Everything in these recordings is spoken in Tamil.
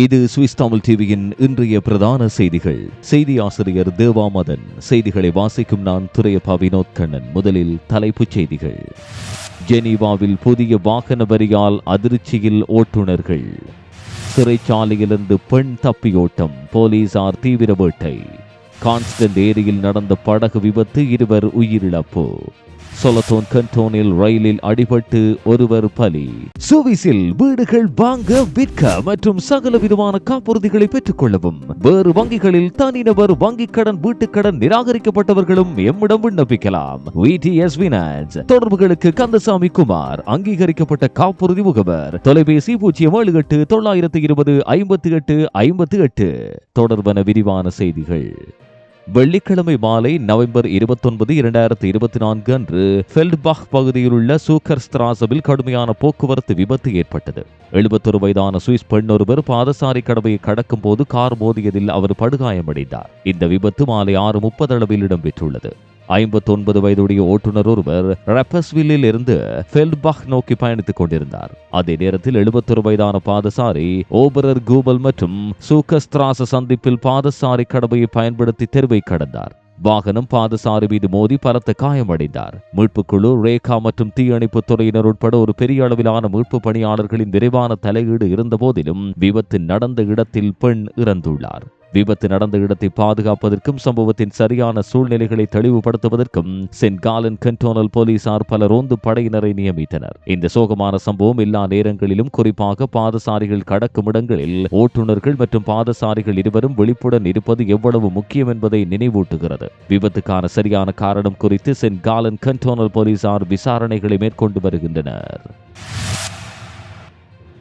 இது சுவிஸ் தமிழ் டிவியின் இன்றைய பிரதான செய்திகள். செய்தி ஆசிரியர் தேவாமதன். செய்திகளை வாசிக்கும் நான் துரையப்பா வினோத் கண்ணன். முதலில் தலைப்புச் செய்திகள். ஜெனீவாவில் புதிய வாகன வரியால் அதிர்ச்சியில் ஓட்டுநர்கள். சிறைச்சாலையிலிருந்து பெண் தப்பியோட்டம். போலீசார் தீவிர வேட்டை. கான்ஸ்டன்ட் ஏரியில் நடந்த படகு விபத்து இருவர் உயிரிழப்பு. சொலத்தோன் கண்டோனில் ரயிலில் அடிபட்டு ஒருவர் பலி. சுவிஸில் வீடுகள் வாங்க விற்க மற்றும் சகல விதமான காப்புறுதிகளை பெற்றுக் கொள்ளவும் வேறு வங்கிகளில் தனிநபர் வங்கிக் கடன் வீட்டுக் கடன் நிராகரிக்கப்பட்டவர்களும் எம்மிடம் விண்ணப்பிக்கலாம். தொடர்புகளுக்கு கந்தசாமி குமார் அங்கீகரிக்கப்பட்ட காப்புறுதி முகவர். தொலைபேசி பூஜ்ஜியம் ஏழு எட்டு தொள்ளாயிரத்து இருபது ஐம்பத்தி எட்டு ஐம்பத்தி எட்டு. தொடர்பன விரிவான செய்திகள். வெள்ளிக்கிழமை மாலை நவம்பர் இருபத்தொன்பது இரண்டாயிரத்தி இருபத்தி நான்கு அன்று ஃபெல்ட்பாக் பகுதியில் உள்ள சூக்கர் ஸ்திராசவில் கடுமையான போக்குவரத்து விபத்து ஏற்பட்டது. எழுபத்தொரு வயதான சுவிஸ் பெண் ஒருவர் பாதசாரி கடவையை கடக்கும் போது கார் மோதியதில் அவர் படுகாயமடைந்தார். இந்த விபத்து மாலை ஆறு முப்பது அளவில் இடம்பெற்றுள்ளது. ஐம்பத்தொன்பது வயதுடைய ஓட்டுநர் ஒருவர் ரெப்பஸ்வில்லில் இருந்து ஃபெல்ட்பாக் நோக்கி பயணித்துக் கொண்டிருந்தார். அதே நேரத்தில் எழுபத்தொரு வயதான பாதசாரி ஓபரர் கூபல் மற்றும் சூக்கஸ்திராச சந்திப்பில் பாதசாரி கடவையை பயன்படுத்தி தெருவை கடந்தார். வாகனம் பாதசாரி மீது மோதி பலத்த காயமடைந்தார். மீட்புக்குழு ரேகா மற்றும் தீயணைப்பு துறையினர் உட்பட ஒரு பெரிய அளவிலான மீட்பு பணியாளர்களின் விரைவான தலையீடு இருந்த போதிலும் விபத்து நடந்த இடத்தில் பெண் இறந்துள்ளார். விபத்து நடந்த இடத்தை பாதுகாப்பதற்கும் சம்பவத்தின் சரியான சூழ்நிலைகளை தெளிவுபடுத்துவதற்கும் சென்காலன் கண்டோனல் போலீசார் பல ரோந்து படையினரை நியமித்தனர். இந்த சோகமான சம்பவம் எல்லா நேரங்களிலும் குறிப்பாக பாதசாரிகள் கடக்கும் இடங்களில் ஓட்டுநர்கள் மற்றும் பாதசாரிகள் இருவரும் விழிப்புடன் இருப்பது எவ்வளவு முக்கியம் என்பதை நினைவூட்டுகிறது. விபத்துக்கான சரியான காரணம் குறித்து சென்ட் காலன் கண்டோனல் போலீசார் விசாரணைகளை மேற்கொண்டு வருகின்றனர்.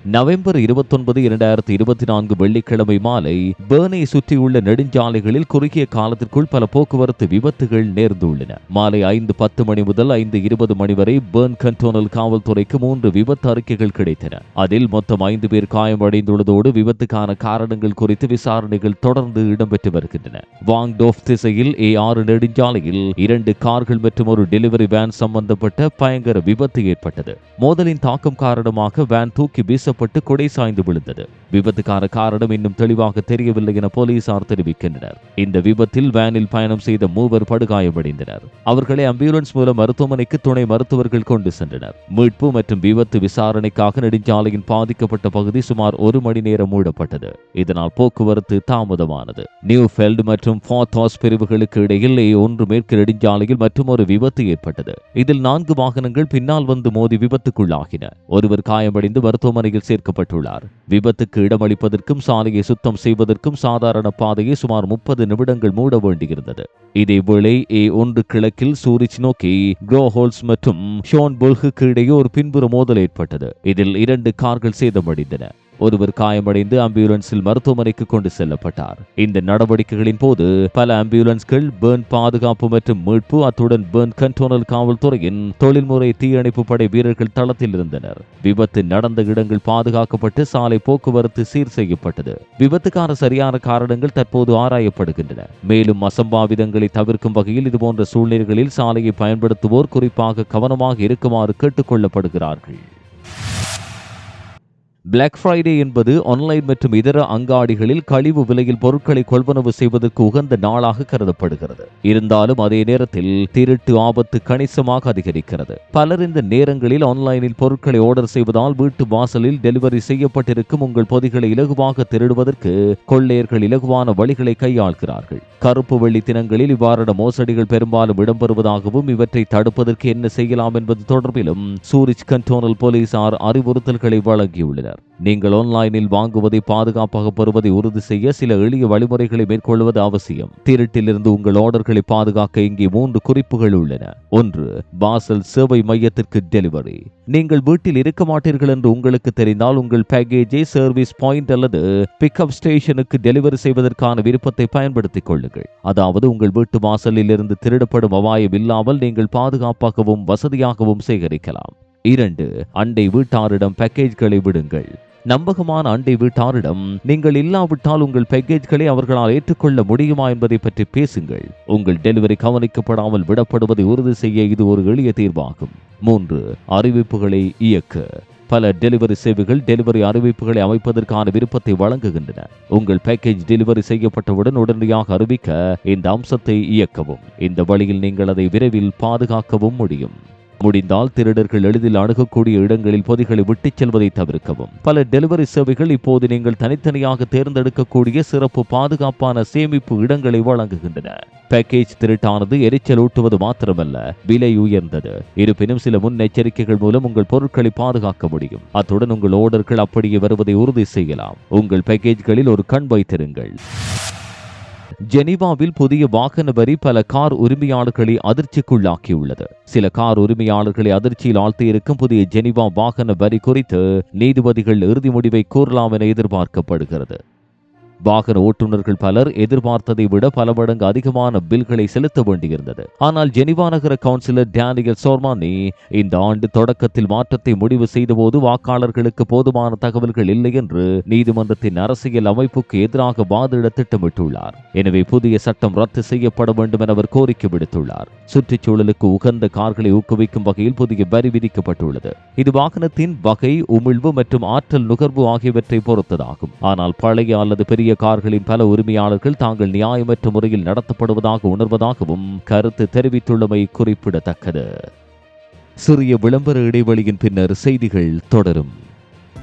நவம்பர் இருபத்தொன்பது இரண்டாயிரத்தி இருபத்தி நான்கு வெள்ளிக்கிழமை மாலை பேர்னை சுற்றியுள்ள நெடுஞ்சாலைகளில் குறுகிய காலத்திற்குள் பல போக்குவரத்து விபத்துகள் நேர்ந்துள்ளன. மாலை ஐந்து பத்து மணி முதல் ஐந்து இருபது மணி வரை பேர்ன் கண்டோனல் காவல்துறைக்கு மூன்று விபத்து அறிக்கைகள் கிடைத்தன. அதில் மொத்தம் ஐந்து பேர் காயமடைந்துள்ளதோடு விபத்துக்கான காரணங்கள் குறித்து விசாரணைகள் தொடர்ந்து இடம்பெற்று வருகின்றன. வாங் டோஃப் திசையில் ஏ ஆறு நெடுஞ்சாலையில் இரண்டு கார்கள் மற்றும் ஒரு டெலிவரி வேன் சம்பந்தப்பட்ட பயங்கர விபத்து ஏற்பட்டது. மோதலின் தாக்கம் காரணமாக வேன் தூக்கி வீச வீசப்பட்டு கொடை சாய்ந்து விழுந்தது. விபத்துக்கான காரணம் இன்னும் தெளிவாக தெரியவில்லை என போலீசார் தெரிவிக்கின்றனர். இந்த விபத்தில் வேனில் பயணம் செய்த மூவர் படுகாயமடைந்தனர். அவர்களை அம்புலன்ஸ் மூலம் மருத்துவமனைக்கு துணை மருத்துவர்கள் கொண்டு சென்றனர். மீட்பு மற்றும் விபத்து விசாரணைக்காக நெடுஞ்சாலையின் பாதிக்கப்பட்ட பகுதி சுமார் ஒரு மணி நேரம் மூடப்பட்டது. இதனால் போக்குவரத்து தாமதமானது. நியூஃபெல்ட் மற்றும் ஃபாத்தாஸ் பிரிவுகளுக்கு இடையில் ஒன்று மேற்கு நெடுஞ்சாலையில் மற்றும் ஒரு விபத்து ஏற்பட்டது. இதில் நான்கு வாகனங்கள் பின்னால் வந்து மோதி விபத்துக்குள்ளாகின. ஒருவர் காயமடைந்து மருத்துவமனையில் சேர்க்கப்பட்டுள்ளார். விபத்துக்கு இடமளிப்பதற்கும் சாலையை சுத்தம் செய்வதற்கும் சாதாரண பாதையை சுமார் முப்பது நிமிடங்கள் மூட வேண்டியிருந்தது. இதேவேளை ஏ ஒன்று கிழக்கில் சூரிச் நோக்கி குரோஹோல்ஸ் மற்றும் ஷோன் இடையே ஒரு பின்புற மோதல் ஏற்பட்டது. இதில் இரண்டு கார்கள் சேதமடைந்தன. ஒருவர் காயமடைந்து ஆம்புலன்ஸில் மருத்துவமனைக்கு கொண்டு செல்லப்பட்டார். இந்த நடவடிக்கைகளின் போது பல ஆம்புலன்ஸ்கள் பேர்ன் பாதுகாப்பு மற்றும் மீட்பு அத்துடன் பேர்ன் கண்டோனல் காவல்துறையின் தொழில்முறை தீயணைப்பு படை வீரர்கள் தளத்தில் இருந்தனர். விபத்து நடந்த இடங்கள் பாதுகாக்கப்பட்டு சாலை போக்குவரத்து சீர் செய்யப்பட்டது. விபத்துக்கான சரியான காரணங்கள் தற்போது ஆராயப்படுகின்றன. மேலும் அசம்பாவிதங்களை தவிர்க்கும் வகையில் இதுபோன்ற சூழ்நிலைகளில் சாலையை பயன்படுத்துவோர் குறிப்பாக கவனமாக இருக்குமாறு கேட்டுக்கொள்ளப்படுகிறார்கள் பிளாக் ஃப்ரைடே என்பது ஆன்லைன் மற்றும் இதர அங்காடிகளில் கழிவு விலையில் பொருட்களை கொள்வனவு செய்வதற்கு உகந்த நாளாக கருதப்படுகிறது. இருந்தாலும் அதே நேரத்தில் திருட்டு ஆபத்து கணிசமாக அதிகரிக்கிறது. பலர் இந்த நேரங்களில் ஆன்லைனில் பொருட்களை ஆர்டர் செய்வதால் வீட்டு வாசலில் டெலிவரி செய்யப்பட்டிருக்கும் உங்கள் பொதிகளை இலகுவாக திருடுவதற்கு கொள்ளையர்கள் இலகுவான வழிகளை கையாள்கிறார்கள். கருப்பு வெள்ளி தினங்களில் இவ்வாறான மோசடிகள் பெரும்பாலும் இடம்பெறுவதாகவும் இவற்றை தடுப்பதற்கு என்ன செய்யலாம் என்பது தொடர்பிலும் சூரிச் கண்டோனல் போலீசார் அறிவுறுத்தல்களை வழங்கியுள்ளனர். நீங்கள் ஆன்லைனில் வாங்குவதை பாதுகாப்பாக பெறுவதை உறுதி செய்ய சில எளிய வழிமுறைகளை மேற்கொள்வது அவசியம். திருட்டிலிருந்து உங்கள் ஆர்டர்களை பாதுகாக்க இங்கே மூன்று குறிப்புகள் உள்ளன. ஒன்று பாசல் சேவை மையத்திற்கு டெலிவரி நீங்கள் வீட்டில் இருக்க மாட்டீர்கள் என்று உங்களுக்கு தெரிந்தால் உங்கள் பேக்கேஜை சர்வீஸ் பாயிண்ட் அல்லது பிக்அப் ஸ்டேஷனுக்கு டெலிவரி செய்வதற்கான விருப்பத்தை பயன்படுத்திக் கொள்ளுங்கள். அதாவது உங்கள் வீட்டு வாசலில் இருந்து திருடப்படும் அபாயம் இல்லாமல் நீங்கள் பாதுகாப்பாகவும் வசதியாகவும் சேகரிக்கலாம். இரண்டு அண்டை வீட்டாரிடம் பேக்கேஜ்களை விடுங்கள். நம்பகமான அண்டை வீட்டாரிடம் நீங்கள் இல்லாவிட்டால் உங்கள் பேக்கேஜ்களை அவர்களால் ஏற்றுக்கொள்ள முடியுமா என்பதை பற்றி பேசுங்கள். உங்கள் டெலிவரி கவனிக்கப்படாமல் விடப்படுவதை உறுதி செய்ய இது ஒரு எளிய தீர்வாகும். மூன்று அறிவிப்புகளை இயக்க. பல டெலிவரி சேவைகள் டெலிவரி அறிவிப்புகளை அமைப்பதற்கான விருப்பத்தை வழங்குகின்றன. உங்கள் பேக்கேஜ் டெலிவரி செய்யப்பட்டவுடன் உடனடியாக அறிவிக்க இந்த அம்சத்தை இயக்கவும். இந்த வழியில் நீங்கள் அதை விரைவில் பாதுகாக்கவும் முடியும். முடிந்தால் திருடர்கள் எளிதில் அணுகக்கூடிய இடங்களில் பொதிகளை விட்டுச் செல்வதை தவிர்க்கவும். பல டெலிவரி சேவைகள் இப்போது நீங்கள் தனித்தனியாக தேர்ந்தெடுக்கக்கூடிய சிறப்பு பாதுகாப்பான சேமிப்பு இடங்களை வழங்குகின்றன. பேக்கேஜ் திருட்டானது எரிச்சல் ஊட்டுவது மாத்திரமல்ல விலை உயர்ந்தது. இருப்பினும் சில முன்னெச்சரிக்கைகள் மூலம் உங்கள் பொருட்களை பாதுகாக்க முடியும். அத்துடன் உங்கள் ஓர்டர்கள் அப்படியே வருவதை உறுதி செய்யலாம். உங்கள் பேக்கேஜ்களில் ஒரு கண் வைத்திருங்கள். ஜெனீவாவில் புதிய வாகன வரி பல கார் உரிமையாளர்களை அதிர்ச்சிக்குள்ளாக்கியுள்ளது. சில கார் உரிமையாளர்களை அதிர்ச்சியில் ஆழ்த்தியிருக்கும் புதிய ஜெனீவா வாகன வரி குறித்து நீதிபதிகள் இறுதி முடிவை கூறலாம் என எதிர்பார்க்கப்படுகிறது. வாகன ஓட்டுநர்கள் பலர் எதிர்பார்த்ததை விட பல மடங்கு அதிகமான பில்களை செலுத்த வேண்டியிருந்தது. ஆனால் ஜெனிவா நகர கவுன்சிலர் டேனியல் சோர்மானி இந்த ஆண்டு தொடக்கத்தில் மாற்றத்தை முடிவு செய்தபோது வாக்காளர்களுக்கு போதுமான தகவல்கள் இல்லை என்று நீதிமன்றத்தின் அரசியல் அமைப்புக்கு எதிராக வாதிட திட்டமிட்டுள்ளார். எனவே புதிய சட்டம் ரத்து செய்யப்பட வேண்டும் என அவர் கோரிக்கை விடுத்துள்ளார். சுற்றுச்சூழலுக்கு உகந்த கார்களை ஊக்குவிக்கும் வகையில் புதிய வரி விதிக்கப்பட்டுள்ளது. இது வாகனத்தின் வகை உமிழ்வு மற்றும் ஆற்றல் நுகர்வு ஆகியவற்றை பொறுத்ததாகும். ஆனால் பழைய அல்லது பெரிய கார்களின் பல உரிமையாளர்கள் தாங்கள் நியாயமற்ற முறையில் நடத்தப்படுவதாக உணர்வதாகவும் கருத்து தெரிவித்துள்ளமை குறிப்பிடத்தக்கது. சிறிய விளம்பர இடைவெளியின் பின்னர் செய்திகள் தொடரும்.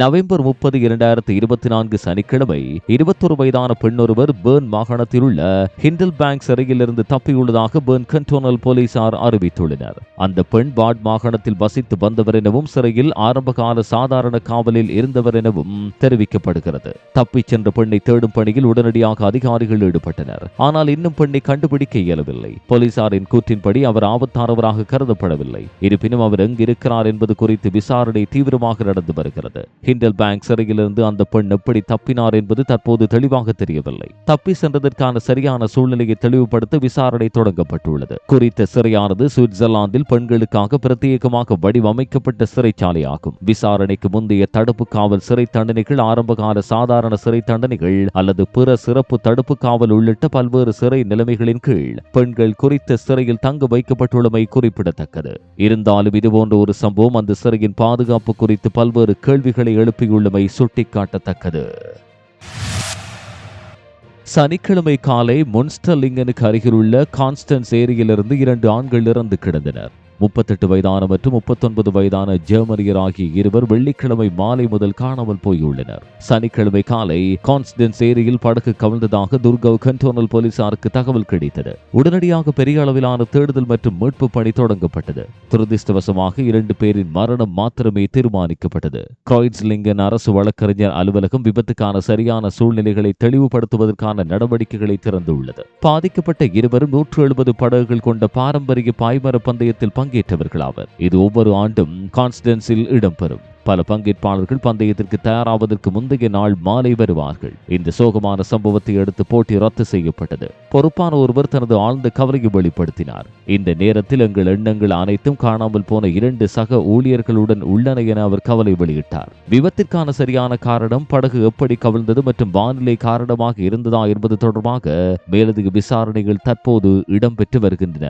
நவம்பர் முப்பது இரண்டாயிரத்தி இருபத்தி நான்கு சனிக்கிழமை இருபத்தொரு வயதான பெண்ணொருவர் பேர்ன் மாகாணத்தில் உள்ள ஹிண்டல் பேங்க் சிறையிலிருந்து தப்பியுள்ளதாக பேர்ன் கண்டோனல் போலீசார் அறிவித்துள்ளனர். அந்த பெண் பாட் மாகாணத்தில் வசித்து வந்தவர் எனவும் சிறையில் ஆரம்பகால சாதாரண காவலில் இருந்தவர் எனவும் தெரிவிக்கப்படுகிறது. தப்பிச் சென்ற பெண்ணை தேடும் பணியில் உடனடியாக அதிகாரிகள் ஈடுபட்டனர். ஆனால் இன்னும் பெண்ணை கண்டுபிடிக்க இயலவில்லை. போலீசாரின் கூற்றின்படி அவர் ஆபத்தானவராக கருதப்படவில்லை. இருப்பினும் அவர் எங்கிருக்கிறார் என்பது குறித்து விசாரணை தீவிரமாக நடந்து வருகிறது. ஹிண்டல் பேங்க் சிறையிலிருந்து அந்த பெண் எப்படி தப்பினார் என்பது தற்போது தெளிவாக தெரியவில்லை. தப்பி சென்றதற்கான சரியான சூழ்நிலையை தெளிவுபடுத்த விசாரணை தொடங்கப்பட்டுள்ளது. குறித்த சிறையானது சுவிட்சர்லாந்தில் பெண்களுக்காக பிரத்யேகமாக வடிவமைக்கப்பட்ட சிறைச்சாலையாகும். விசாரணைக்கு முந்தைய தடுப்பு காவல் சிறை தண்டனைகள் ஆரம்பகால சாதாரண சிறை தண்டனைகள் அல்லது பிற சிறப்பு தடுப்பு காவல் உள்ளிட்ட பல்வேறு சிறை நிலைமைகளின் கீழ் பெண்கள் குறித்த சிறையில் தங்க வைக்கப்பட்டுள்ளமை குறிப்பிடத்தக்கது. இருந்தாலும் இதுபோன்ற ஒரு சம்பவம் அந்த சிறையின் பாதுகாப்பு குறித்து பல்வேறு கேள்விகளை எழுப்பியுள்ளமை சுட்டிக்காட்டத்தக்கது. சனிக்கிழமை காலை முன்ஸ்டர்லிங்கனுக்கு அருகிலுள்ள கான்ஸ்டன்ஸ் ஏரியிலிருந்து இரண்டு ஆண்கள் இறந்து கிடந்தனர். முப்பத்தெட்டு வயதான மற்றும் முப்பத்தொன்பது வயதான ஜெர்மனியர் ஆகிய இருவர் வெள்ளிக்கிழமை மாலை முதல் காணாமல் போயுள்ளனர். சனிக்கிழமை காலை கான்ஸ்டன்ஸ் ஏரியில் படகு கவிழ்ந்ததாக துர்கவ் கண்டோனல் போலீசாருக்கு தகவல் கிடைத்தது. உடனடியாக பெரிய அளவிலான தேடுதல் மற்றும் மீட்பு பணி தொடங்கப்பட்டது. துரதிருஷ்டவசமாக இரண்டு பேரின் மரணம் மாத்திரமே தீர்மானிக்கப்பட்டது. கிராய்ட்ஸ்லிங்கன் அரசு வழக்கறிஞர் அலுவலகம் விபத்துக்கான சரியான சூழ்நிலைகளை தெளிவுபடுத்துவதற்கான நடவடிக்கைகளை திறந்துள்ளது. பாதிக்கப்பட்ட இருவரும் நூற்று எழுபது படகுகள் கொண்ட பாரம்பரிய பாய்மர பந்தயத்தில் பங்கேற்றவர்களாவர். இது ஒவ்வொரு ஆண்டும் கான்ஸ்டன்ஸில் இடம்பெறும். பல பங்கேற்பாளர்கள் பந்தயத்திற்கு தயாராவதற்கு முந்தைய நாள் மாலை வருவார்கள். இந்த சோகமான சம்பவத்தை அடுத்து போட்டி ரத்து செய்யப்பட்டது. பொறுப்பான ஒருவர் தனது ஆழ்ந்த கவலையை வெளிப்படுத்தினார். இந்த நேரத்தில் எங்கள் எண்ணங்கள் அனைத்தும் காணாமல் போன இரண்டு சக ஊழியர்களுடன் உள்ளன என அவர் கவலை வெளியிட்டார். விபத்திற்கான சரியான காரணம் படகு எப்படி கவிழ்ந்தது மற்றும் வானிலை காரணமாக இருந்ததா என்பது தொடர்பாக மேலதிக விசாரணைகள் தற்போது இடம்பெற்று வருகின்றன.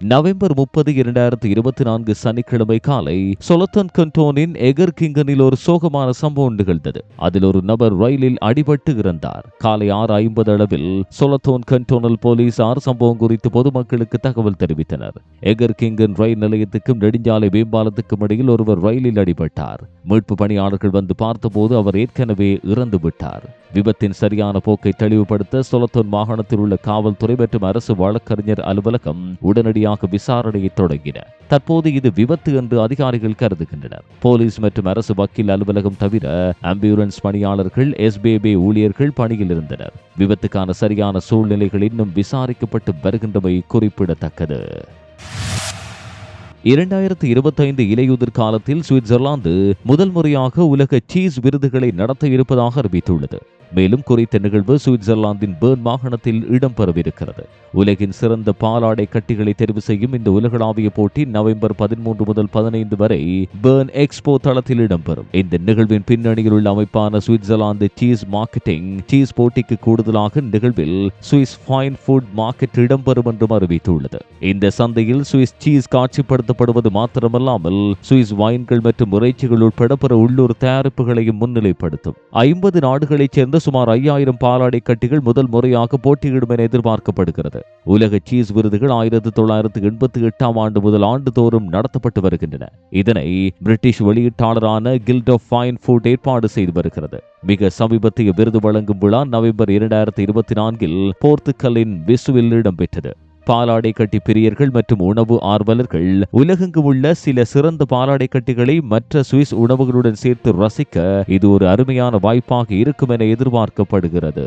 நவம்பர் முப்பது இரண்டாயிரத்தி இருபத்தி நான்கு சனிக்கிழமை காலை சொலத்தன் கண்டோனின் எகர் கிங்கனில் ஒரு சோகமான சம்பவம் நிகழ்ந்தது. அதில் ஒரு நபர் ரயிலில் அடிபட்டு இறந்தார். காலை ஆறு ஐம்பது அளவில் சொலத்தோன் கண்டோனல் போலீசார் சம்பவம் குறித்து பொதுமக்களுக்கு தகவல் தெரிவித்தனர். எகர் கிங்கன் ரயில் நிலையத்துக்கும் நெடுஞ்சாலை மேம்பாலத்துக்கும் இடையில் ஒருவர் ரயிலில் அடிபட்டார். மீட்பு பணியாளர்கள் வந்து பார்த்தபோது அவர் ஏற்கனவே இறந்து விட்டார். விபத்தின் சரியான போக்கை தெளிவுபடுத்த சொலத்தோன் மாகாணத்தில் உள்ள காவல்துறை மற்றும் அரசு வழக்கறிஞர் அலுவலகம் உடனடியாக உடனடியாக விசாரணையை தொடங்கின. தற்போது இது விபத்து என்று அதிகாரிகள் கருதுகின்றனர். போலீஸ் மற்றும் அரசு வக்கீல் அலுவலகம் தவிர ஆம்புலன்ஸ் பணியாளர்கள் எஸ்பிபி ஊழியர்கள் பணியில் இருந்தனர். விபத்துக்கான சரியான சூழ்நிலைகள் இன்னும் விசாரிக்கப்பட்டு வருகின்றமை குறிப்பிடத்தக்கது. இரண்டாயிரத்தி இருபத்தைந்து இலையுதிர் காலத்தில் சுவிட்சர்லாந்து முதல் முறையாக உலக சீஸ் விருதுகளை நடத்த இருப்பதாக அறிவித்துள்ளது. மேலும் குறித்த நிகழ்வு சுவிட்சர்லாந்தின் பேர்ன் மாகாணத்தில் இடம்பெறவிருக்கிறது. உலகின் சிறந்த பாலாடை கட்டிகளை தெரிவு செய்யும் இந்த உலகளாவிய போட்டி நவம்பர் பதிமூன்று முதல் பதினைந்து வரை பேர்ன் எக்ஸ்போ தளத்தில் இடம்பெறும். இந்த நிகழ்வின் பின்னணியில் உள்ள அமைப்பான சுவிட்சர்லாந்து சீஸ் மார்க்கெட்டிங் சீஸ் போட்டிக்கு கூடுதலாக நிகழ்வில் சுவிஸ் ஃபைன் ஃபுட் மார்க்கெட் இடம்பெறும் என்றும் அறிவித்துள்ளது. இந்த சந்தையில் சுவிஸ் சீஸ் காட்சிப்படுத்தப்படுவது மாத்திரமல்லாமல் சுவிஸ் வைன்கள் மற்றும் இறைச்சிகள் உட்பட பிற உள்ளூர் தயாரிப்புகளையும் முன்னிலைப்படுத்தும். ஐம்பது நாடுகளைச் சேர்ந்த சேர்ந்த சுமார் ஐயாயிரம் பாலாடை கட்டிகள் முதல் முறையாக போட்டியிடும் என எதிர்பார்க்கப்படுகிறது. உலக சீஸ் விருதுகள் ஆயிரத்தி தொள்ளாயிரத்தி எண்பத்தி எட்டாம் ஆண்டு முதல் ஆண்டுதோறும் நடத்தப்பட்டு வருகின்றன. இதனை பிரிட்டிஷ் வெளியீட்டாளரான கில்ட் ஆஃப் ஃபைன் ஃபுட் ஏற்பாடு செய்து வருகிறது. மிக சமீபத்திய விருது வழங்கும் விழா நவம்பர் இரண்டாயிரத்தி இருபத்தி நான்கில் போர்த்துக்கலின் விசுவில் இடம்பெற்றது. பாலாடை கட்டி பிரியர்கள் மற்றும் உணவு ஆர்வலர்கள் உலகெங்கும் உள்ள சில சிறந்த பாலாடை கட்டிகளை மற்ற சுவிஸ் உணவுகளுடன் சேர்த்து ரசிக்க இது ஒரு அருமையான வாய்ப்பாக இருக்கும் என எதிர்பார்க்கப்படுகிறது.